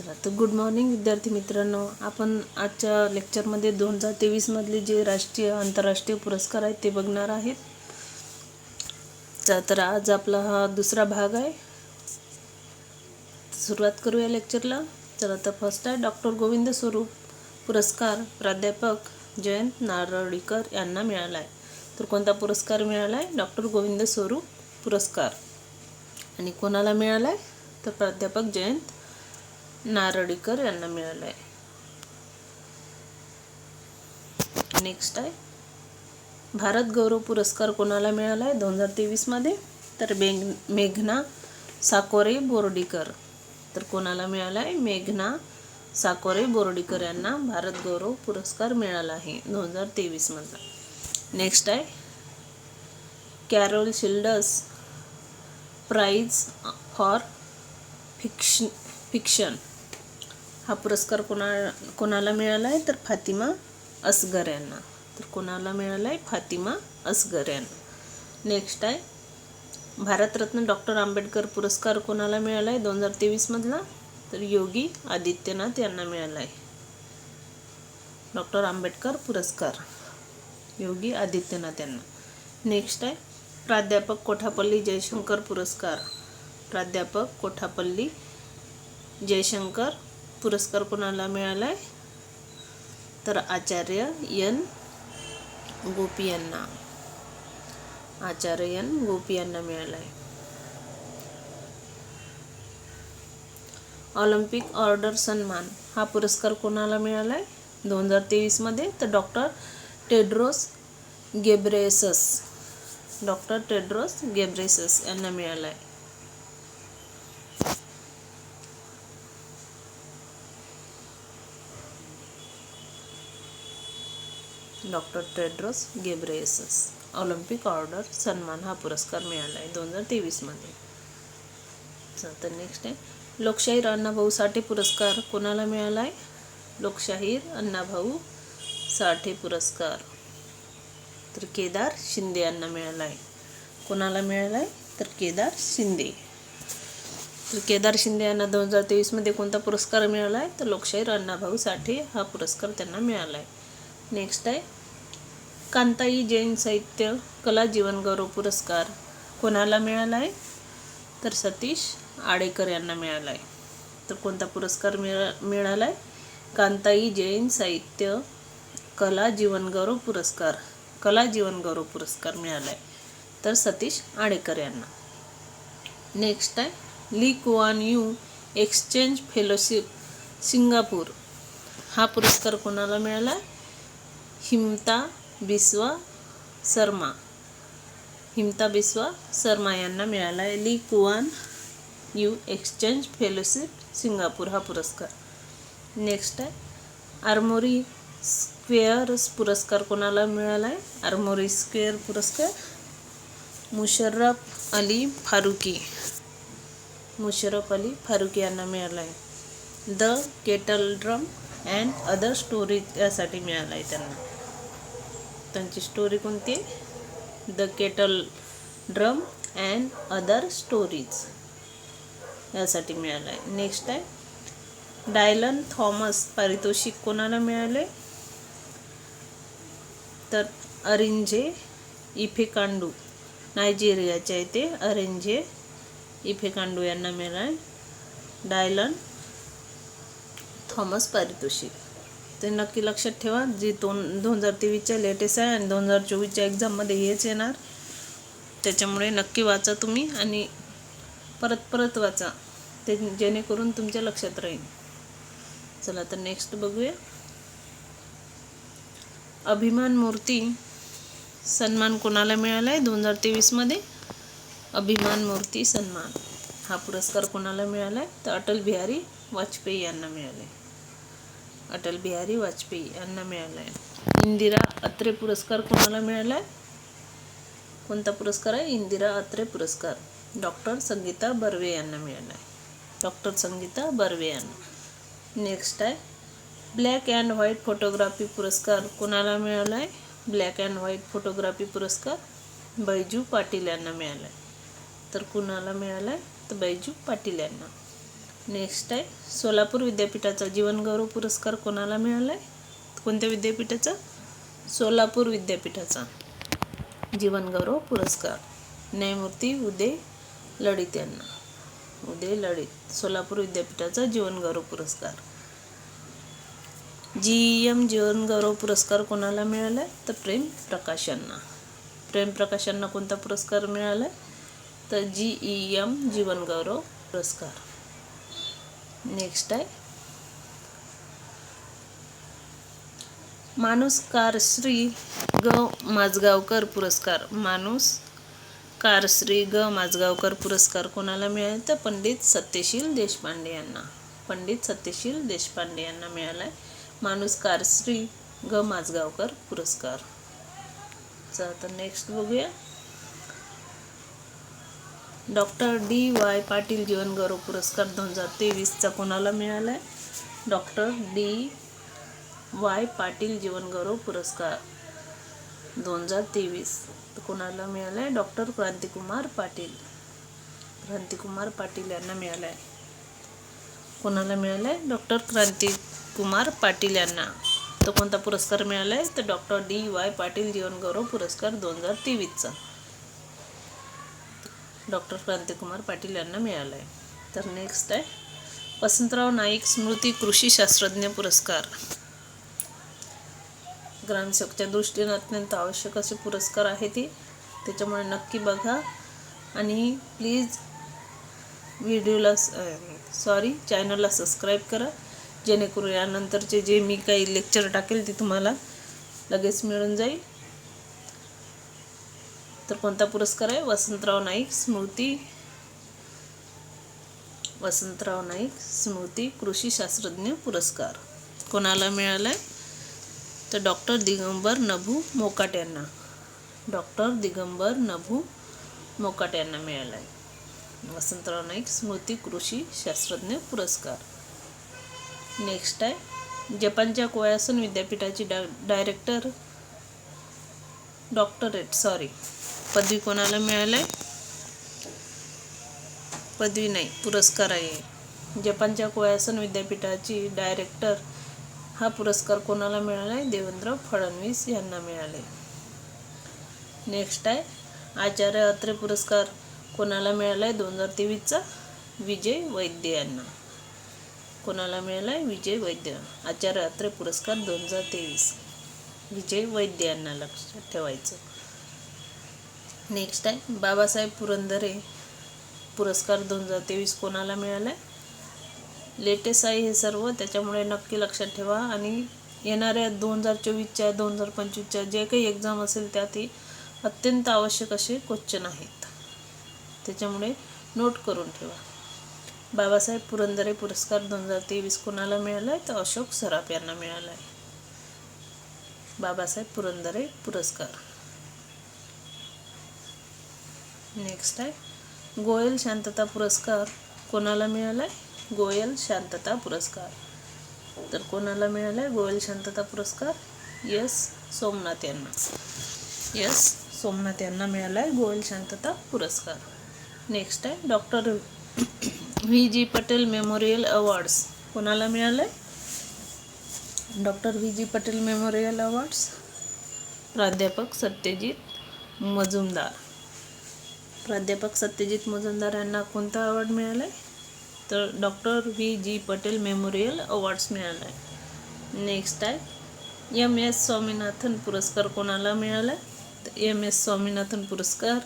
चला तर good morning विद्यार्थी मित्रांनो. आपण आजच्या लेक्चरमध्ये दोन हजार तेवीसमधले जे राष्ट्रीय आंतरराष्ट्रीय पुरस्कार आहेत ते बघणार आहेत. तर आज आपला हा दुसरा भाग आहे. सुरुवात करूया लेक्चरला चला तर फर्स्ट आहे डॉक्टर गोविंद स्वरूप पुरस्कार प्राध्यापक जयंत नारळीकर यांना मिळाला आहे तर कोणता पुरस्कार मिळाला आहे डॉक्टर गोविंद स्वरूप पुरस्कार. आणि कोणाला मिळाला आहे तर प्राध्यापक जयंत नारळीकर यांना मिळालं आहे नेक्स्ट आहे. भारत गौरव पुरस्कार कोणाला मिळाला आहे दोन हजार तेवीसमध्ये तर मेघ मेघना साकोरे बोर्डीकर. तर कोणाला मिळाला आहे मेघना साकोरे बोर्डीकर यांना भारत गौरव पुरस्कार मिळाला आहे दोन हजार तेवीसमधला नेक्स्ट आहे. Carol Shields prize for फिक्श fiction हा पुरस्कार कोणा कोणाला मिळाला आहे तर फातिमा असगर यांना. तर कोणाला मिळाला आहे फातिमा असगर यांना. नेक्स्ट आहे. भारतरत्न डॉक्टर आंबेडकर पुरस्कार कोणाला मिळाला आहे दोन हजार तेवीसमधला तर योगी आदित्यनाथ यांना मिळाला आहे डॉक्टर आंबेडकर पुरस्कार. योगी आदित्यनाथ यांना. नेक्स्ट आहे. प्राध्यापक कोठापल्ली जयशंकर पुरस्कार. प्राध्यापक कोठापल्ली जयशंकर पुरस्कार कोणाला मिळाला आहे तर आचार्य एन. गोपी यांना. आचार्य एन. गोपी यांना मिळाला आहे ऑलिम्पिक ऑर्डर सन्मान. हा पुरस्कार कोणाला मिळाला आहे दोन हजार तेवीसमध्ये तर doctor Tedros Ghebreyesus doctor Tedros Ghebreyesus यांना मिळाला आहे doctor Tedros Ghebreyesus. Olympic order सन्मान हा पुरस्कार मिळाला आहे दोन हजार तेवीसमध्ये. तर नेक्स्ट आहे. लोकशाहीर अण्णाभाऊ साठे पुरस्कार कोणाला मिळाला आहे लोकशाहीर अण्णाभाऊ साठे पुरस्कार. तर केदार शिंदे यांना मिळाला आहे कोणाला मिळाला आहे तर केदार शिंदे. तर केदार शिंदे यांना दोन हजार तेवीसमध्ये कोणता पुरस्कार मिळाला आहे तर लोकशाहीर अण्णाभाऊ साठे हा पुरस्कार त्यांना मिळाला आहे नेक्स्ट आहे. कांताई जैन साहित्य कला जीवनगौरव पुरस्कार. कोणाला मिळाला आहे तर सतीश आडेकर यांना मिळाला आहे तर कोणता पुरस्कार मिळा मिळाला आहे कांताई जैन साहित्य कला जीवनगौरव पुरस्कार. कला जीवनगौरव पुरस्कार मिळाला आहे तर सतीश आडेकर यांना. नेक्स्ट आहे. Lee Kuan Yew exchange fellowship Singapore. हा पुरस्कार कोणाला मिळाला आहे हिमता बिस्वा शर्मा. हिमता बिस्वा शर्मा यांना मिळाला आहे. Lee Kuan Yew exchange fellowship Singapore हा पुरस्कार. नेक्स्ट आहे. आर्मोरी स्क्वेअर्स पुरस्कार कोणाला मिळाला आहे? आर्मोरी स्क्वेअर पुरस्कार मुशर्रफ अली फारुकी. मुशर्रफ अली फारुकी यांना मिळाला आहे. The kettle drum and other story यासाठी मिळाला आहे त्यांना. त्यांची स्टोरी कोणती? The kettle drum and other stories यासाठी मिळालं आहे नेक्स्ट आहे. डायलन थॉमस पारितोषिक कोणाला मिळाले तर अरिंजे इफेकांडू नायजेरियाचे आहे ते. अरेंजे इफेकांडू यांना मिळालं आहे डायलन थॉमस पारितोषिक. ते नक्की लक्षात ठेवा. जी दोन दोन हजार तेवीसच्या लेटेस्ट आहे आणि दोन हजार चोवीसच्या एक्झाममध्ये हेच येणार. त्याच्यामुळे नक्की वाचा तुम्ही आणि परत परत वाचा. ते जेणेकरून तुमच्या लक्षात राहील. चला तर नेक्स्ट बघूया. अभिमान मूर्ती सन्मान कोणाला मिळाला आहे दोन हजार तेवीसमध्ये अभिमान मूर्ती सन्मान. हा पुरस्कार कोणाला मिळाला आहे तर अटल बिहारी वाजपेयी यांना मिळाला आहे अटल बिहारी वाजपेयी यांना मिळाला आहे इंदिरा अत्रे पुरस्कार कोणाला मिळाला आहे कोणता पुरस्कार आहे? इंदिरा अत्रे पुरस्कार. डॉक्टर संगीता बर्वे यांना मिळाला आहे डॉक्टर संगीता बर्वे यांना. नेक्स्ट आहे. ब्लॅक अँड व्हाईट फोटोग्राफी पुरस्कार कोणाला मिळाला आहे ब्लॅक अँड व्हाईट फोटोग्राफी पुरस्कार बैजू पाटील यांना मिळाला आहे तर कुणाला मिळाला आहे तर बैजू पाटील यांना. नेक्स्ट आहे सोलापूर विद्यापीठाचा जीवनगौरव पुरस्कार कोणाला मिळाला आहे कोणत्या विद्यापीठाचा? सोलापूर विद्यापीठाचा जीवनगौरव पुरस्कार. न्यायमूर्ती उदय लळित यांना. उदय लळित सोलापूर विद्यापीठाचा जीवनगौरव पुरस्कार. जी एम जीवनगौरव पुरस्कार कोणाला मिळाला आहे तर प्रेम प्रकाश यांना. प्रेम प्रकाश यांना कोणता पुरस्कार मिळाला आहे तर जी ई एम जीवनगौरव पुरस्कार. नेक्स्ट आहे. माणूसकार कारश्री ग माजगावकर पुरस्कार. माणूस कारश्री ग माजगावकर पुरस्कार कोणाला मिळाला तर पंडित सत्यशील देशपांडे यांना. पंडित सत्यशील देशपांडे यांना मिळाला आहे माणूस कारश्री ग माजगावकर पुरस्कार. चला तर नेक्स्ट बघूया. डॉक्टर डी वाय पाटील जीवनगौरव पुरस्कार दोन हजार तेवीसचा कोणाला मिळाला आहे डॉक्टर डी वाय पाटील जीवनगौरव पुरस्कार दोन हजार तेवीस. तर कोणाला मिळाला आहे डॉक्टर क्रांतिकुमार पाटील. क्रांतिकुमार पाटील यांना मिळाला आहे कोणाला मिळाला आहे डॉक्टर क्रांतिकुमार पाटील यांना. तो कोणता पुरस्कार मिळाला आहे तर डॉक्टर डी वाय पाटील जीवनगौरव पुरस्कार दोन हजार तेवीसचा. डॉक्टर क्रांतिकुमार पाटील यांना मिळाला आहे तर नेक्स्ट आहे वसंतराव नाईक स्मृती कृषी शास्त्रज्ञ पुरस्कार. ग्रामसेवकच्या दृष्टीने अत्यंत आवश्यक असे पुरस्कार आहे ते त्याच्यामुळे नक्की बघा. आणि प्लीज व्हिडिओला सॉरी चॅनलला सबस्क्राईब करा. जेणेकरून यानंतरचे जे मी काही लेक्चर टाकेल ते तुम्हाला लगेच मिळून जाईल. तर कोणता पुरस्कार आहे? वसंतराव नाईक स्मृती वसंतराव नाईक स्मृती कृषी शास्त्रज्ञ पुरस्कार. कोणाला मिळाला आहे तर डॉक्टर दिगंबर नभू मोकाट यांना. डॉक्टर दिगंबर नभू मोकाट यांना मिळाला आहे वसंतराव नाईक स्मृती कृषी शास्त्रज्ञ पुरस्कार. नेक्स्ट आहे. जपानच्या कोयासन विद्यापीठाची डा डायरेक्टर डॉक्टरेट सॉरी पदवी कोणाला मिळालं आहे पदवी नाही पुरस्कार आहे. जपानच्या कोयासन विद्यापीठाची डायरेक्टर हा पुरस्कार कोणाला मिळाला आहे देवेंद्र फडणवीस यांना मिळाले नेक्स्ट आहे. आचार्य अत्रे पुरस्कार कोणाला मिळाला आहे दोन हजार तेवीसचा विजय वैद्य यांना. कोणाला मिळाला आहे विजय वैद्य. आचार्य अत्रे पुरस्कार दोन हजार तेवीस. विजय वैद्य यांना लक्षात ठेवायचं. नेक्स्ट आहे बाबासाहेब पुरंदरे पुरस्कार दोन हजार तेवीस कोणाला मिळाला आहे लेटेस्ट आहे हे सर्व त्याच्यामुळे नक्की लक्षात ठेवा. आणि येणाऱ्या दोन हजार चोवीसच्या दोन हजार पंचवीसच्या जे काही एक्झाम असेल त्यातही अत्यंत आवश्यक असे क्वेश्चन आहेत. त्याच्यामुळे नोट करून ठेवा. बाबासाहेब पुरंदरे पुरस्कार दोन हजार तेवीस कोणाला मिळाला आहे तर अशोक सराफ यांना मिळाला आहे बाबासाहेब पुरंदरे पुरस्कार. नेक्स्ट आहे. गोयल शांतता पुरस्कार. कोणाला मिळाला आहे गोयल शांतता पुरस्कार. तर कोणाला मिळाला आहे गोयल शांतता पुरस्कार? यस सोमनाथ यांना. यस सोमनाथ यांना मिळाला आहे गोयल शांतता पुरस्कार. नेक्स्ट आहे doctor V G Patel memorial awards कोणाला मिळालं आहे doctor V G Patel memorial awards प्राध्यापक सत्यजित मजुमदार. प्राध्यापक सत्यजित मुजुमदार यांना कोणता अवॉर्ड मिळाला आहे तर doctor V G Patel memorial awards मिळाला आहे नेक्स्ट आहे. एम एस स्वामीनाथन पुरस्कार कोणाला मिळाला आहे तर एम एस स्वामीनाथन पुरस्कार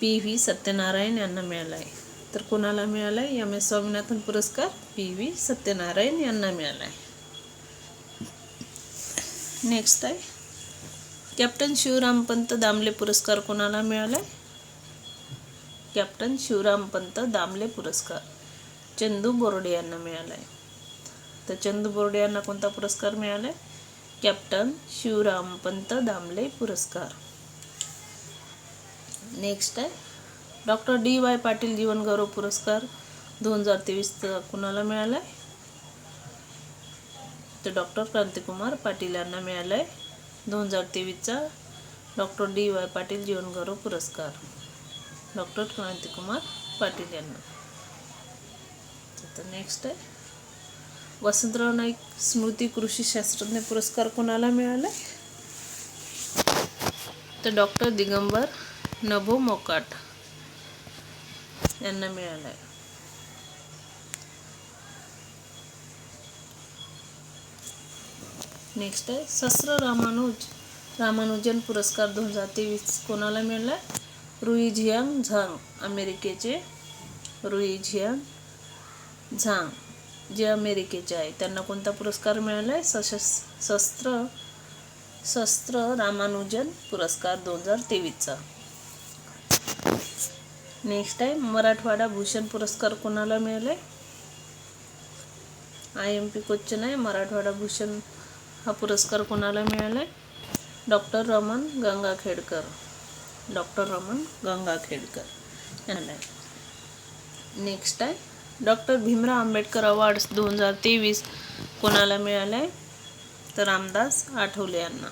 पी व्ही सत्यनारायण यांना मिळाला आहे तर कोणाला मिळाला आहे एम एस स्वामीनाथन पुरस्कार पी व्ही सत्यनारायण यांना मिळाला आहे. नेक्स्ट आहे कॅप्टन शिवरामपंत दामले पुरस्कार कोणाला मिळाला आहे कॅप्टन शिवरामपंत दामले पुरस्कार. चंदू बोर्डे यांना मिळाला आहे तर चंदू बोर्डे यांना कोणता पुरस्कार मिळाला आहे कॅप्टन शिवरामपंत दामले पुरस्कार. नेक्स्ट आहे. डॉक्टर डी वाय पाटील जीवनगौरव पुरस्कार दोन हजार तेवीसचा कुणाला मिळाला आहे तर डॉक्टर क्रांतिकुमार पाटील यांना मिळाला आहे दोन हजार तेवीसचा डॉक्टर डी वाय पाटील जीवनगौरव पुरस्कार. डॉक्टर क्रांतिकुमार पाटील यांना आता नेक्स्ट आहे. वसंतराव नाईक स्मृती कृषी शास्त्रज्ञ पुरस्कार कोणाला मिळाला? तर डॉक्टर दिगंबर नभो मोकाट यांना मिळाला आहे. नेक्स्ट आहे. सहस्र रामानुज रामानुजन पुरस्कार दोन हजार तेवीस कोणाला मिळाला? रुई झियांग झांग अमेरिकेचे रुई झियांग झांग जे अमेरिकेचे आहे. त्यांना कोणता पुरस्कार मिळाला आहे सशस् शस्त्र शस्त्र रामानुजन पुरस्कार दोन हजार तेवीसचा. नेक्स्ट आहे मराठवाडा भूषण पुरस्कार कोणाला मिळाला आहे आय एम पी क्वेश्चन आहे. मराठवाडा भूषण हा पुरस्कार कोणाला मिळाला आहे डॉक्टर रमण गंगाखेडकर. डॉक्टर रमण गंगाखेडकर यांना. आहे नेक्स्ट आहे डॉक्टर भीमराव आंबेडकर अवॉर्ड्स दोन हजार तेवीस कोणाला मिळालं आहे तर रामदास आठवले यांना.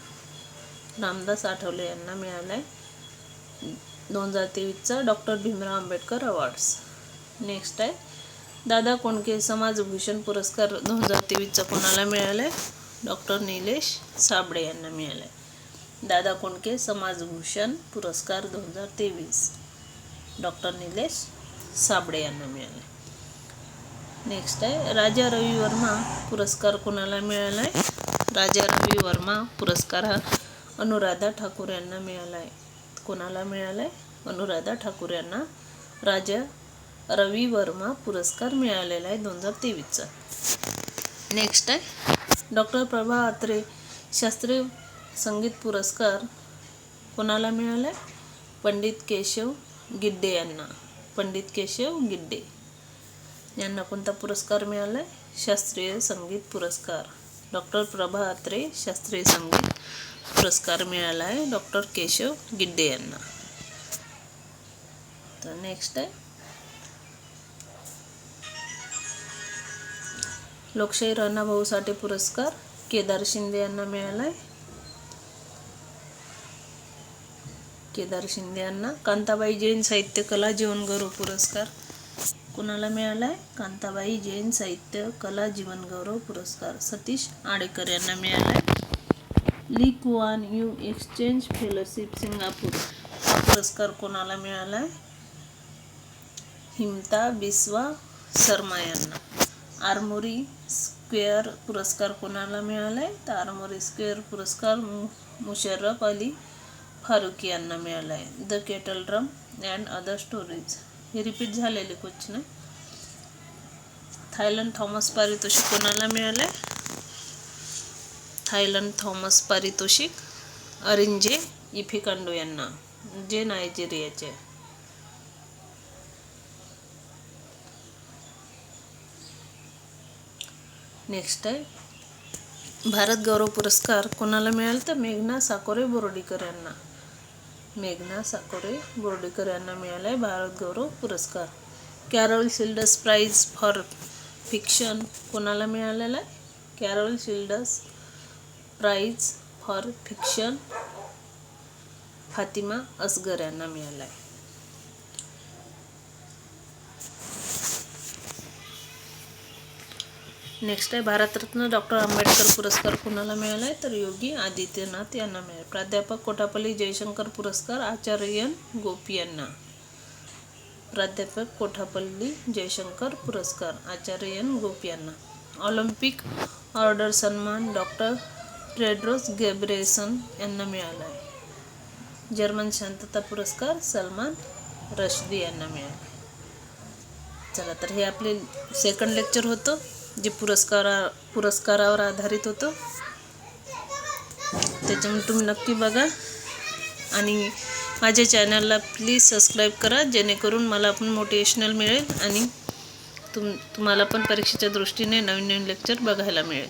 रामदास आठवले यांना मिळालं आहे दोन हजार तेवीसचा doctor Bhimrao Ambedkar awards. Next आहे दादा कोणके समाजभूषण पुरस्कार दोन हजार तेवीसचा कोणाला मिळाला आहे डॉक्टर निलेश साबळे यांना मिळाला आहे दादा कोंडके समाजभूषण पुरस्कार दोन हजार तेवीस. डॉक्टर निलेश साबळे यांना मिळाला. नेक्स्ट आहे राजा रवी वर्मा पुरस्कार कोणाला मिळाला आहे राजा रवी वर्मा पुरस्कार हा अनुराधा ठाकूर यांना मिळाला आहे कोणाला मिळाला आहे अनुराधा ठाकूर यांना. राजा रवी वर्मा पुरस्कार मिळालेला आहे दोन हजार तेवीसचा. नेक्स्ट आहे डॉक्टर प्रभा अत्रे शास्त्रीय संगीत पुरस्कार कोणाला मिळाला? आहे पंडित केशव गिड्डे यांना. पंडित केशव गिड्डे यांना कोणता पुरस्कार मिळाला आहे शास्त्रीय संगीत पुरस्कार. डॉक्टर प्रभा अत्रे शास्त्रीय संगीत पुरस्कार मिळाला आहे डॉक्टर केशव गिड्डे यांना. तर नेक्स्ट आहे. लोकशाही राणाभाऊ साठे पुरस्कार केदार शिंदे यांना मिळाला आहे केदार शिंदे यांना कांताबाई जैन साहित्य कला जीवनगौरव पुरस्कार. कुणाला मिळाला आहे कांताबाई जैन साहित्य कला जीवनगौरव पुरस्कार. सतीश आडेकर यांना मिळाला आहे Lee Kuan Yew exchange fellowship Singapore. हा पुरस्कार कोणाला मिळाला आहे हिमता बिस्वा शर्मा यांना. आरमोरी स्क्वेअर पुरस्कार कोणाला मिळाला आहे तर आरमोरी स्क्वेअर पुरस्कार मु मुशर्रफ अली फारुकी यांना मिळाला आहे. The kettle drum and other stories हे रिपीट झालेले क्वेश्चन आहे. थायलंड थॉमस पारितोषिक कोणाला मिळालं आहे थायलंड थॉमस पारितोषिक अरिंजे इफिकांडो यांना जे नायजेरियाचे नेक्स्ट आहे. भारत गौरव पुरस्कार कोणाला मिळाला तर मेघना साकोरे बोर्डीकर यांना. मेघना साकोरे बोर्डेकर यांना मिळाला आहे भारत गौरव पुरस्कार. Carol Shields prize for fiction कोणाला मिळालेला आहे? Carol Shields prize for fiction Fatima Asghar यांना मिळाला आहे नेक्स्ट आहे भारतरत्न डॉक्टर आंबेडकर पुरस्कार कुणाला मिळाला आहे? तर योगी आदित्यनाथ यांना मिळाला. प्राध्यापक कोठापल्ली जयशंकर पुरस्कार आचार्य गोपी यांना. प्राध्यापक कोठापल्ली जयशंकर पुरस्कार आचार्य गोपी यांना. ऑलिम्पिक ऑर्डर सन्मान डॉक्टर ट्रेड्रोस गेब्रेसन यांना मिळाला आहे. जर्मन शांतता पुरस्कार सलमान रशदी यांना मिळाला चला तर हे आपले सेकंड लेक्चर होतं. जे पुरस्कारा पुरस्कारावर आधारित होतं. त्याच्यामुळे तुम्ही नक्की बघा. आणि माझ्या चॅनलला प्लीज सबस्क्राईब करा जेणेकरून मला पण मोटिवेशनल मिळेल आणि तुम तुम्हाला पण परीक्षेच्या दृष्टीने नवीन नवीन लेक्चर बघायला मिळेल.